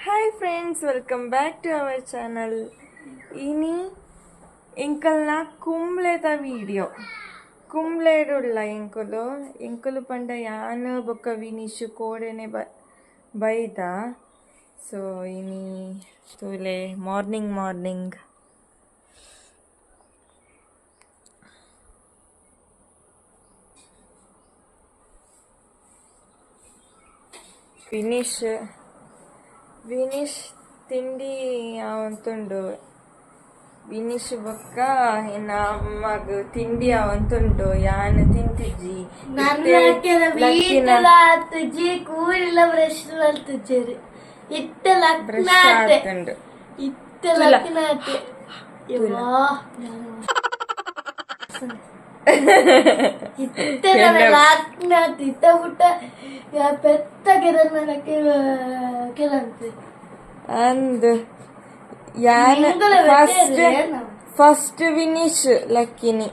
hi friends welcome back to our channel ಇನಿ ಎಂಕಲ್ನ ಕುಂಬ್ಳೆದ video ಕುಂಬ್ಳೆಡುಲ್ಲ ಎಂಕುಲು ಎಂಕುಲು ಪಂಡ ಯಾನ್ ಬೊಕ್ಕ ವಿನೀಶ್ ಕೋಡೆನೆ ಬ ಬೈದ ಸೊ ಇನಿ ತೂಲೆ ಮಾರ್ನಿಂಗ್ ಮಾರ್ನಿಂಗ್ ವಿನೀಶ್ ವಿನೀಶ್ ತಿಂಡಿ ಅವಂತುಂಡು. ವಿನೀಶ್ ಬೊಕ್ಕ ಎನ್ನ ತಿಂಡಿ ಅವಂತುಂಡು. ಯಾನ್ ತಿಂತಿಜ್ಜಿ? ನನ್ನ ಹಾಕಿದ ವೀಟಲ ತುಜಿ ಕೂಡಿಲ್ಲ ಬ್ರಷ್ ತುಜರಿ ಇಟ್ಟ ಬ್ರಷ್ ಆತುಂಡು ಇಟ್ಟ ಲಕ್ನಾತೆ ಯವ್ವಾ ಇತ್ತಲ ಲಕ್ನಾತೆ ಇತ್ತ ಬಿಟ್ಟ ಪೆತ್ತ ಗಿರನ್ನ ಕೆಲಂತೆ ಅಂದ್ ಯಾನ್ ನಿಂಗಲ ಫಸ್ಟ್ ವ್ಯತ್ಯಾಸ ಏನು? ಫಸ್ಟ್ ವಿನೀಶ್ ಲಕ್ಕಿನಿ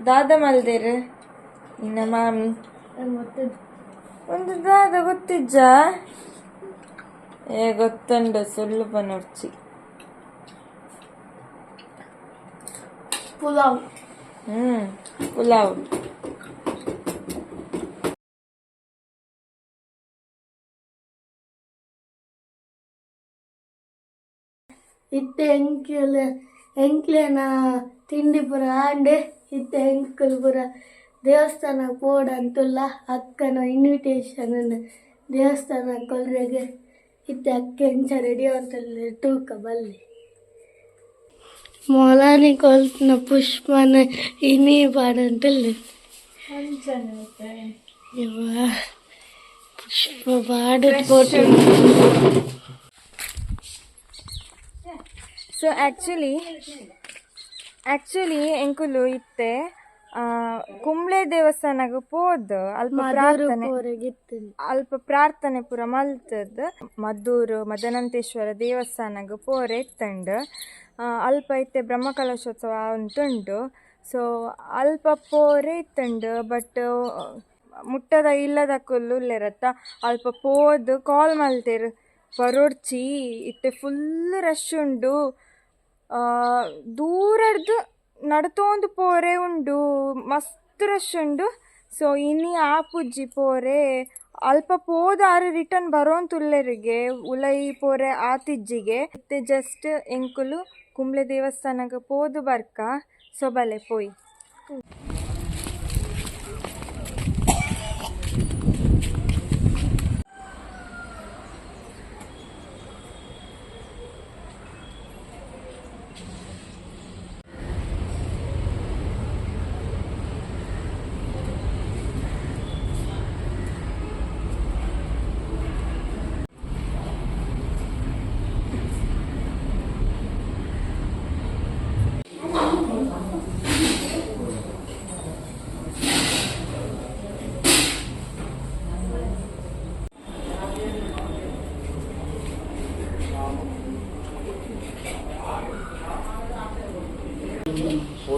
ದಾದ ಮಲ್ದೇರ್ ಇನ್ನ ಮಾಮಿ ಮತ್ತೆ ಒಂದು ದಾದ ಗೊತ್ತಿಜ್ಜ ಏ ಗೊತ್ತುಂಡು ಸುಳ್ಳು ಪನೊರ್ಚಿ ಪುಲಾವ್. ಹ್ಮ್ ಪುಲಾವ್. ಇತ್ತ ಎಂಕ್ಲ ಎಂಕ್ಲೆನ ತಿಂಡಿ ಪುರ ಆಂಡೆ ಇತ್ತ ಎಂಕಲ್ ಪುರ. ದೇವಸ್ಥಾನ ಪೋಡ ಅಂತುಲ್ಲ ಅಕ್ಕನ ಇನ್ವಿಟೇಷನ್ ದೇವಸ್ಥಾನ ಕೊಲ್ರೆಗೆ. ಇತ್ತೆ ಅಕ್ಕ ಎಂಚ ರೆಡಿ ಅಂತಲ್ಲ ತೂಕ ಬಲ್ಲಿ. ಮೊಲಾನಿ ಕೊಲ್ತನ ಪುಷ್ಪನ ಇನಿ ಪಾಡಂತಲ್ಲ ಯವ್ವಾ ಪುಷ್ಪ ಪಾಡ ಫೋಟೋ ಸೊ ಆ್ಯಕ್ಚುಲಿ ಆ್ಯಕ್ಚುಲಿ ಎಂಕುಲು ಇತ್ತೆ ಆ, ಕುಂಬ್ಳೆ ದೇವಸ್ಥಾನಗ ಪೋದ್ ಅಲ್ಪ ಪ್ರಾರ್ಥನೆ. ಅಲ್ಪ ಪ್ರಾರ್ಥನೆ ಪೂರ ಮಲ್ತದ್ ಮದ್ದೂರು ಮದನಂತೇಶ್ವರ ದೇವಸ್ಥಾನಗ ಪೋರೆ ಎತ್ತಂಡ್ ಅಲ್ಪ ಇತ್ತೆ ಬ್ರಹ್ಮಕಲಶೋತ್ಸವ ಅಂತುಂಟು ಸೊ ಅಲ್ಪ ಪೋರೆ ಇತ್ತಂಡ್ ಬಟ್ ಮುಟ್ಟದ ಇಲ್ಲದ ಕುಲ್ಲು ಉಲ್ಲೆರತ್ತ ಅಲ್ಪ ಪೋದ್ ಕಾಲ್ ಮಲ್ತೇರು ಬರೋಡ್ಚಿ ಇತ್ತೆ ಫುಲ್ ರಶ್ ಉಂಡು. ಆ, ದೂರಡ್ದು ನಡ್ತೋಂದು ಪೋರೆ ಉಂಡು, ಮಸ್ತ್ ರಶ್ ಉಂಡು. ಸೊ ಇನಿ ಆಪುಜ್ಜಿ ಪೋರೆ ಅಲ್ಪ ಪೋದಾರು ರಿಟರ್ನ್ ಬರೋಂತುಲ್ಲೆರಿಗೆ ಉಲೈ ಪೋರೆ ಆತಿಜ್ಜಿಗೆ ಮತ್ತೆ ಜಸ್ಟ್ ಎಂಕುಲು ಕುಂಬ್ಳೆ ದೇವಸ್ಥಾನಕ್ಕೆ ಪೋದು ಬರ್ಕ. ಸೊಬಲೆ ಪೋಯ್.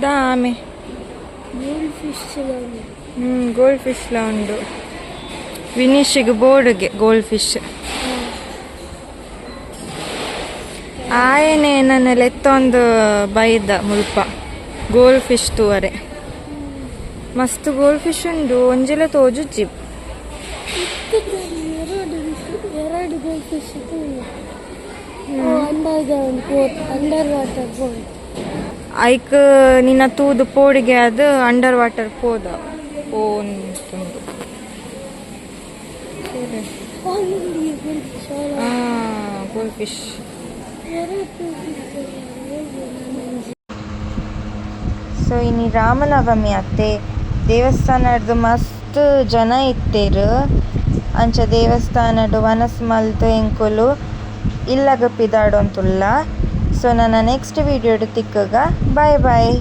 Dame. Dame. ಹ್ಞೂ ಗೋಲ್ಡ್ ಫಿಶ್ಲ ಉಂಡು ವಿನೀಶಿಗೆ ಬೋರ್ಡ್ಗೆ ಗೋಲ್ಡ್ ಫಿಶ್ ಆಯನೆ ನನ್ನ ಎತ್ತೊಂದು ಬೈದ ಮುಲ್ಪ. ಗೋಲ್ಡ್ ಫಿಶ್ ತೂವರೆ. ಮಸ್ತ್ ಗೋಲ್ಡ್ ಫಿಶ್ ಉಂಡು ಒಂಜಿಲ ತೋಜು ಜಿಪ್ ಎರಡು ಎರಡು gold fish underground boat under water boat hike ನಿನ್ನ ತೂದು ಪೋಡಿಗೆ ಅದು ಅಂಡರ್ ವಾಟರ್ ಪೋದ. ಪೋಂತುಂಡು Ah, ಫಿಶ್ ಸೊ ಇನ್ನು ರಾಮನವಮಿ ಅತ್ತೆ. ದೇವಸ್ಥಾನಡ್ದು ಮಸ್ತ್ ಜನ ಇತ್ತೇರು ಅಂಚ ದೇವಸ್ಥಾನಡ್ ವನಸ್ ಮಲ್ತ್ ಎಂಕುಲು ಇಲ್ಲಗ ಪಿದಾಡೊಂತುಲ್ಲ ಸೊ ನನ್ನ ನೆಕ್ಸ್ಟ್ ವಿಡಿಯೋಡ್ ತಿಕ್ಕಗ. ಬಾಯ್ ಬಾಯ್